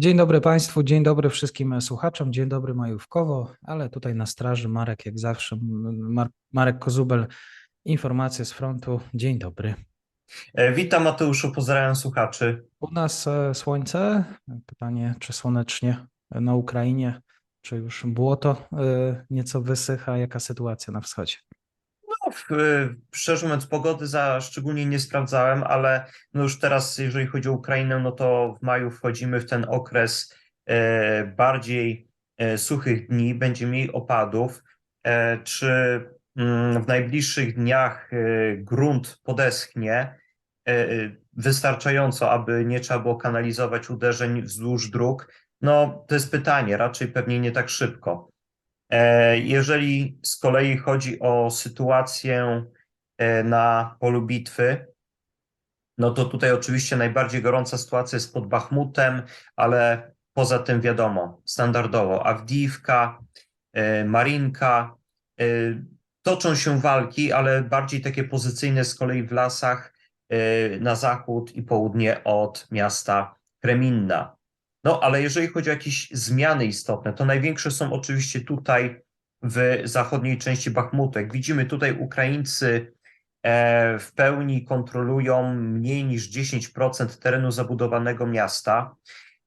Dzień dobry Państwu, dzień dobry wszystkim słuchaczom, dzień dobry majówkowo, ale tutaj na straży Marek jak zawsze, Mar Marek Kozubel, informacje z frontu. Dzień dobry. E, Witam Mateuszu, pozdrawiam słuchaczy. U nas e, słońce, pytanie czy słonecznie na Ukrainie, czy już błoto e, nieco wysycha, jaka sytuacja na wschodzie? Szczerze mówiąc, pogody za szczególnie nie sprawdzałem, ale no już teraz, jeżeli chodzi o Ukrainę, no to w maju wchodzimy w ten okres e, bardziej e, suchych dni, będzie mniej opadów. E, czy mm, w najbliższych dniach grunt podeschnie wystarczająco, aby nie trzeba było kanalizować uderzeń wzdłuż dróg? No, to jest pytanie, raczej pewnie nie tak szybko. E, Jeżeli z kolei chodzi o sytuację e, na polu bitwy, no to tutaj oczywiście najbardziej gorąca sytuacja jest pod Bachmutem, ale poza tym wiadomo, standardowo Awdijiwka, e, Marinka, toczą się walki, ale bardziej takie pozycyjne z kolei w lasach na zachód i południe od miasta Kreminna. No, ale jeżeli chodzi o jakieś zmiany istotne, to największe są oczywiście tutaj w zachodniej części Bachmutu. Jak widzimy, tutaj Ukraińcy e, w pełni kontrolują mniej niż 10% terenu zabudowanego miasta.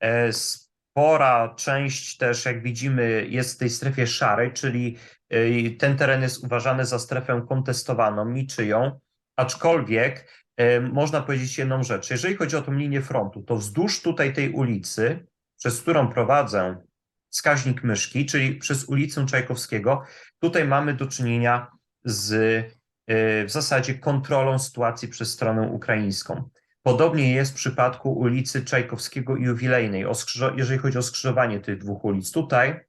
E, Spora część też, jak widzimy, jest w tej strefie szarej, czyli e, ten teren jest uważany za strefę kontestowaną, niczyją, aczkolwiek można powiedzieć jedną rzecz. Jeżeli chodzi o tą linię frontu, to wzdłuż tutaj tej ulicy, przez którą prowadzę wskaźnik myszki, czyli przez ulicę Czajkowskiego, tutaj mamy do czynienia z e, w zasadzie kontrolą sytuacji przez stronę ukraińską. Podobnie jest w przypadku ulicy Czajkowskiego i Jubilejnej, jeżeli chodzi o skrzyżowanie tych dwóch ulic. Tutaj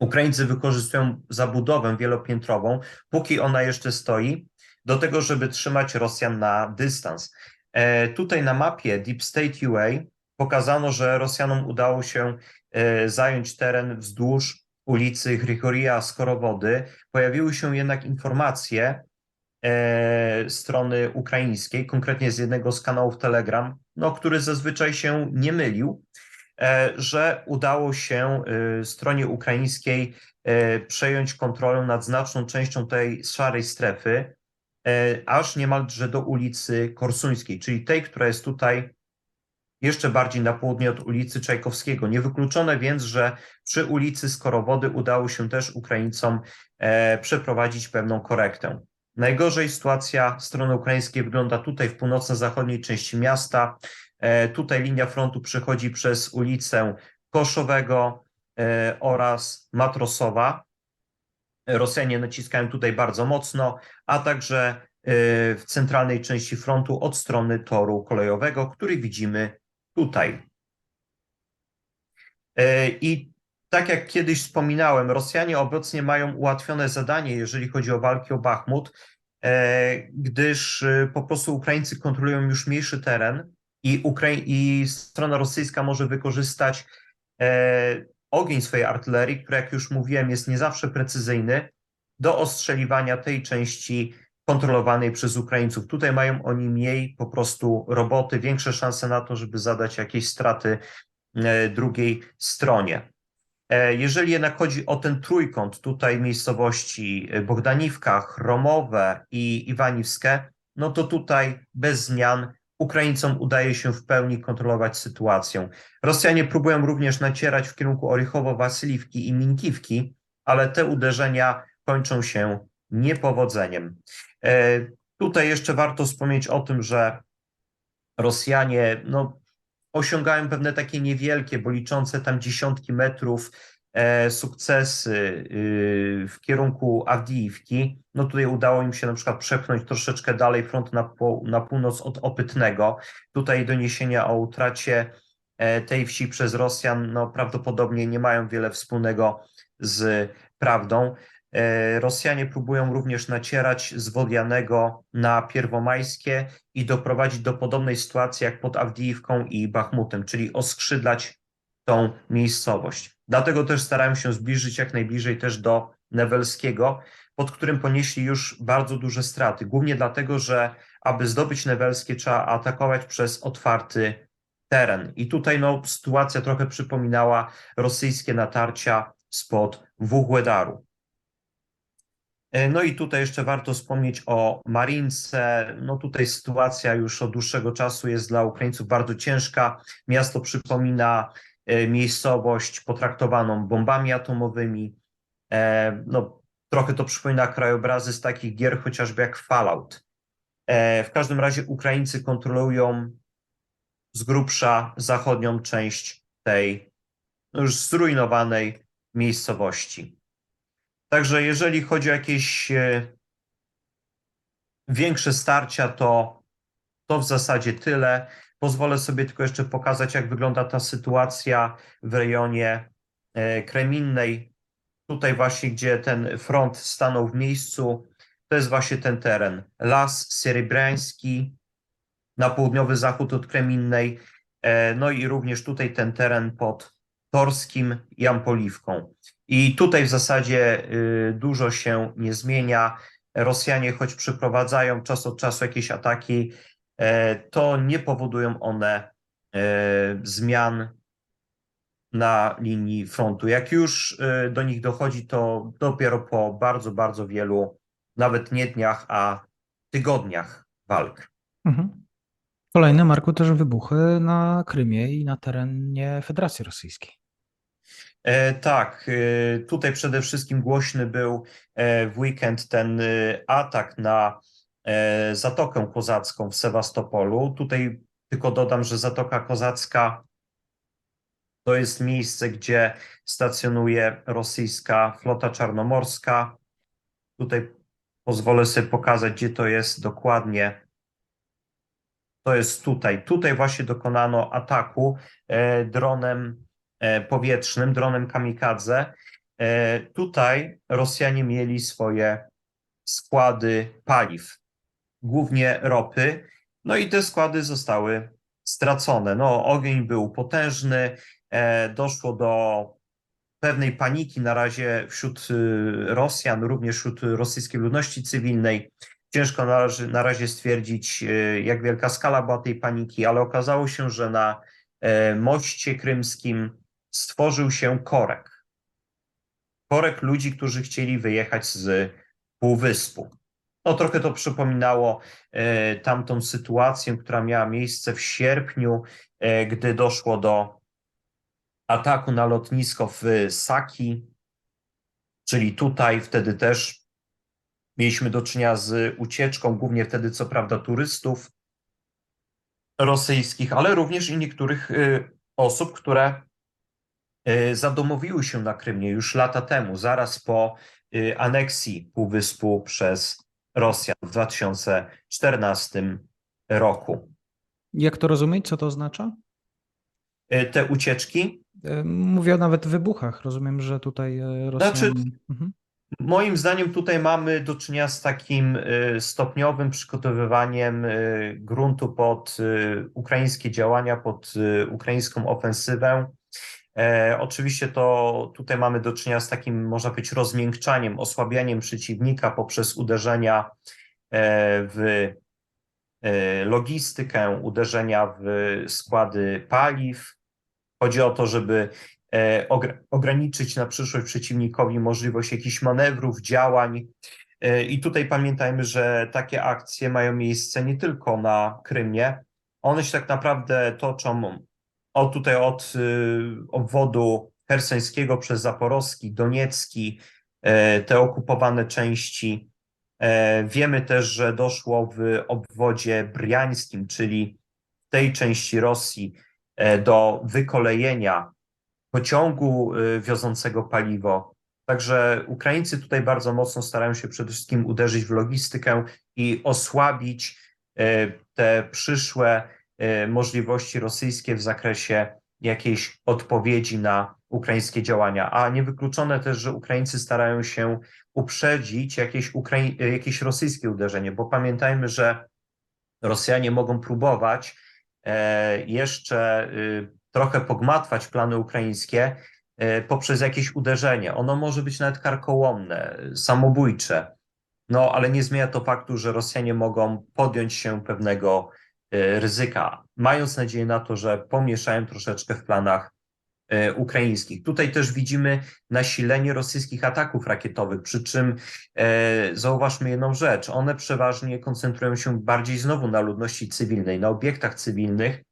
Ukraińcy wykorzystują zabudowę wielopiętrową, póki ona jeszcze stoi, do tego, żeby trzymać Rosjan na dystans. E, tutaj na mapie Deep State UA pokazano, że Rosjanom udało się e, zająć teren wzdłuż ulicy Grigoria Skorowody. Pojawiły się jednak informacje e, strony ukraińskiej, konkretnie z jednego z kanałów Telegram, no, który zazwyczaj się nie mylił, że udało się stronie ukraińskiej przejąć kontrolę nad znaczną częścią tej szarej strefy, aż niemalże do ulicy Korsuńskiej, czyli tej, która jest tutaj jeszcze bardziej na południe od ulicy Czajkowskiego. Niewykluczone więc, że przy ulicy Skorowody udało się też Ukraińcom e, przeprowadzić pewną korektę. Najgorzej sytuacja strony ukraińskiej wygląda tutaj w północno-zachodniej części miasta. E, tutaj linia frontu przechodzi przez ulicę Koszowego e, oraz Matrosowa. Rosjanie naciskają tutaj bardzo mocno, a także e, w centralnej części frontu od strony toru kolejowego, który widzimy tutaj. E, I tak jak kiedyś wspominałem, Rosjanie obecnie mają ułatwione zadanie, jeżeli chodzi o walki o Bachmut, e, gdyż po prostu Ukraińcy kontrolują już mniejszy teren i, Ukrai- i strona rosyjska może wykorzystać ogień swojej artylerii, który, jak już mówiłem, jest nie zawsze precyzyjny, do ostrzeliwania tej części kontrolowanej przez Ukraińców. Tutaj mają oni mniej po prostu roboty, większe szanse na to, żeby zadać jakieś straty e, drugiej stronie. E, Jeżeli jednak chodzi o ten trójkąt, tutaj miejscowości Bogdaniwka, Chromowe i Iwaniwskie, no to tutaj bez zmian Ukraińcom udaje się w pełni kontrolować sytuację. Rosjanie próbują również nacierać w kierunku Orychowo-Wasyliwki i Minkiwki, ale te uderzenia kończą się niepowodzeniem. E, Tutaj jeszcze warto wspomnieć o tym, że Rosjanie no, osiągają pewne takie niewielkie, bo liczące tam dziesiątki metrów sukcesy y, w kierunku Awdijiwki. No tutaj udało im się na przykład przepchnąć troszeczkę dalej front na, na północ od Opytnego. Tutaj doniesienia o utracie e, tej wsi przez Rosjan no, prawdopodobnie nie mają wiele wspólnego z prawdą. E, Rosjanie próbują również nacierać z Wodianego na Pierwomajskie i doprowadzić do podobnej sytuacji jak pod Awdijiwką i Bachmutem, czyli oskrzydlać tą miejscowość. Dlatego też starają się zbliżyć jak najbliżej też do Newelskiego, pod którym ponieśli już bardzo duże straty. Głównie dlatego, że aby zdobyć Newelskie trzeba atakować przez otwarty teren. I tutaj no, sytuacja trochę przypominała rosyjskie natarcia spod Wuhłedaru. E, No i tutaj jeszcze warto wspomnieć o Marince. No tutaj sytuacja już od dłuższego czasu jest dla Ukraińców bardzo ciężka. Miasto przypomina miejscowość potraktowaną bombami atomowymi. E, No, trochę to przypomina krajobrazy z takich gier, chociażby jak Fallout. E, W każdym razie Ukraińcy kontrolują z grubsza zachodnią część tej już zrujnowanej miejscowości. Także jeżeli chodzi o jakieś e, większe starcia, to, to w zasadzie tyle. Pozwolę sobie tylko jeszcze pokazać, jak wygląda ta sytuacja w rejonie e, Kreminnej. Tutaj właśnie, gdzie ten front stanął w miejscu, to jest właśnie ten teren. Las Serebrański na południowy zachód od Kreminnej, e, no i również tutaj ten teren pod Torskim i Ampoliwką. I tutaj w zasadzie y, dużo się nie zmienia. Rosjanie, choć przeprowadzają czas od czasu jakieś ataki, to nie powodują one e, zmian na linii frontu. Jak już y, do nich dochodzi, to dopiero po bardzo, bardzo wielu, nawet nie dniach, a tygodniach walk. Mhm. Kolejne, Marku, też wybuchy na Krymie i na terenie Federacji Rosyjskiej. E, tak, e, tutaj przede wszystkim głośny był e, w weekend ten e, atak na e, Zatokę Kozacką w Sewastopolu. Tutaj tylko dodam, że Zatoka Kozacka to jest miejsce, gdzie stacjonuje rosyjska flota czarnomorska. Tutaj pozwolę sobie pokazać, gdzie to jest dokładnie. To jest tutaj. Tutaj właśnie dokonano ataku e, dronem e, powietrznym, dronem kamikadze. E, Tutaj Rosjanie mieli swoje składy paliw, głównie ropy, no i te składy zostały stracone. No, ogień był potężny, e, doszło do pewnej paniki na razie wśród y, Rosjan, również wśród rosyjskiej ludności cywilnej. Ciężko na razie, stwierdzić, y, jak wielka skala była tej paniki, ale okazało się, że na e, moście krymskim stworzył się korek. Korek ludzi, którzy chcieli wyjechać z półwyspu. No trochę to przypominało e, tamtą sytuację, która miała miejsce w sierpniu, e, gdy doszło do ataku na lotnisko w Saki, czyli tutaj wtedy też mieliśmy do czynienia z ucieczką, głównie wtedy co prawda turystów rosyjskich, ale również i niektórych y, osób, które y, zadomowiły się na Krymie już lata temu, zaraz po y, aneksji półwyspu przez Rosjan w 2014 roku. Jak to rozumieć? Co to oznacza? Y, Te ucieczki E, Mówię o nawet wybuchach. Rozumiem, że tutaj e, Rosjanie... Znaczy- Mhm. Moim zdaniem tutaj mamy do czynienia z takim stopniowym przygotowywaniem gruntu pod ukraińskie działania, pod ukraińską ofensywę. E, Oczywiście to tutaj mamy do czynienia z takim, można powiedzieć, rozmiękczaniem, osłabianiem przeciwnika poprzez uderzenia e, w e, logistykę, uderzenia w składy paliw. Chodzi o to, żeby ogra- ograniczyć na przyszłość przeciwnikowi możliwość jakichś manewrów, działań. I tutaj pamiętajmy, że takie akcje mają miejsce nie tylko na Krymie. One się tak naprawdę toczą od tutaj od y, obwodu hersońskiego przez Zaporowski, Doniecki, e, te okupowane części. E, Wiemy też, że doszło w obwodzie briańskim, czyli tej części Rosji, e, do wykolejenia pociągu wiozącego paliwo. Także Ukraińcy tutaj bardzo mocno starają się przede wszystkim uderzyć w logistykę i osłabić te przyszłe możliwości rosyjskie w zakresie jakiejś odpowiedzi na ukraińskie działania. A niewykluczone też, że Ukraińcy starają się uprzedzić jakieś, ukrai- e, jakieś rosyjskie uderzenie, bo pamiętajmy, że Rosjanie mogą próbować e, jeszcze y, trochę pogmatwać plany ukraińskie e, poprzez jakieś uderzenie. Ono może być nawet karkołomne, samobójcze, no ale nie zmienia to faktu, że Rosjanie mogą podjąć się pewnego e, ryzyka, mając nadzieję na to, że pomieszają troszeczkę w planach e, ukraińskich. Tutaj też widzimy nasilenie rosyjskich ataków rakietowych, przy czym e, zauważmy jedną rzecz, one przeważnie koncentrują się bardziej znowu na ludności cywilnej, na obiektach cywilnych,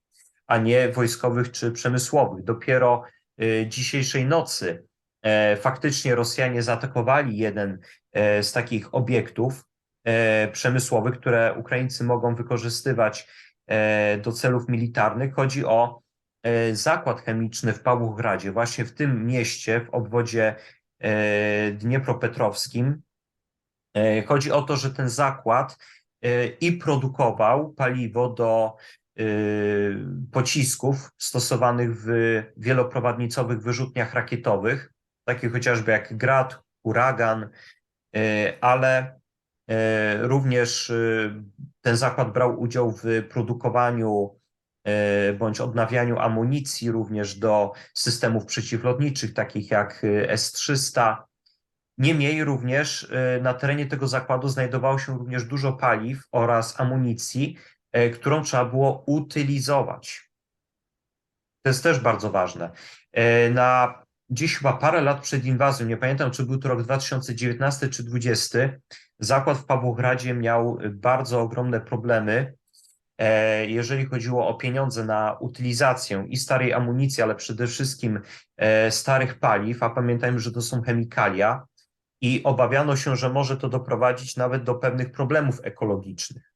a nie wojskowych czy przemysłowych. Dopiero e, dzisiejszej nocy e, faktycznie Rosjanie zaatakowali jeden e, z takich obiektów e, przemysłowych, które Ukraińcy mogą wykorzystywać e, do celów militarnych. Chodzi o e, zakład chemiczny w Pawłogradzie, właśnie w tym mieście, w obwodzie e, dniepropetrowskim. E, Chodzi o to, że ten zakład e, i produkował paliwo do e, pocisków stosowanych w wieloprowadnicowych wyrzutniach rakietowych, takich chociażby jak Grad, Huragan, e, ale e, również e, ten zakład brał udział w produkowaniu e, bądź odnawianiu amunicji również do systemów przeciwlotniczych, takich jak e, S-300. Niemniej również e, na terenie tego zakładu znajdowało się również dużo paliw oraz amunicji, e, którą trzeba było utylizować. To jest też bardzo ważne. E, Na gdzieś chyba parę lat przed inwazją, nie pamiętam czy był to rok 2019 czy 2020, zakład w Pawłogradzie miał bardzo ogromne problemy, e, jeżeli chodziło o pieniądze na utylizację i starej amunicji, ale przede wszystkim e, starych paliw, a pamiętajmy, że to są chemikalia i obawiano się, że może to doprowadzić nawet do pewnych problemów ekologicznych.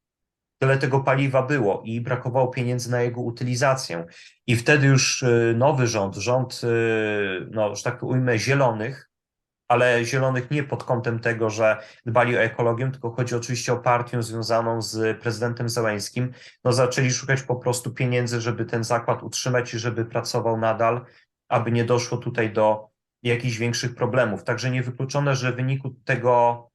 Tyle tego paliwa było i brakowało pieniędzy na jego utylizację. I wtedy już y, nowy rząd, rząd, y, no, że tak ujmę, zielonych, ale zielonych nie pod kątem tego, że dbali o ekologię, tylko chodzi oczywiście o partię związaną z prezydentem Zełęskim, no zaczęli szukać po prostu pieniędzy, żeby ten zakład utrzymać i żeby pracował nadal, aby nie doszło tutaj do jakichś większych problemów. Także niewykluczone, że w wyniku tego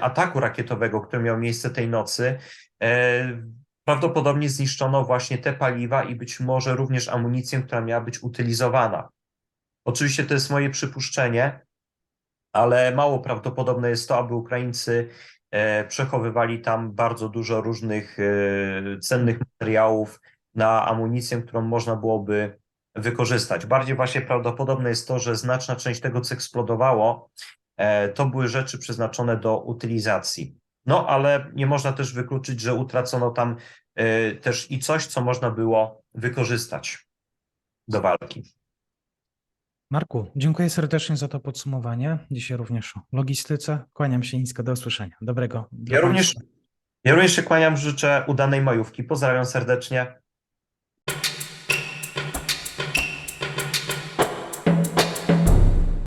ataku rakietowego, który miał miejsce tej nocy, e, prawdopodobnie zniszczono właśnie te paliwa i być może również amunicję, która miała być utylizowana. Oczywiście to jest moje przypuszczenie, ale mało prawdopodobne jest to, aby Ukraińcy e, przechowywali tam bardzo dużo różnych e, cennych materiałów na amunicję, którą można byłoby wykorzystać. Bardziej właśnie prawdopodobne jest to, że znaczna część tego, co eksplodowało, to były rzeczy przeznaczone do utylizacji. No, ale nie można też wykluczyć, że utracono tam e, też i coś, co można było wykorzystać do walki. Marku, dziękuję serdecznie za to podsumowanie. Dzisiaj również o logistyce. Kłaniam się nisko, do usłyszenia. Dobrego. Ja również, ja również się kłaniam, życzę udanej majówki. Pozdrawiam serdecznie.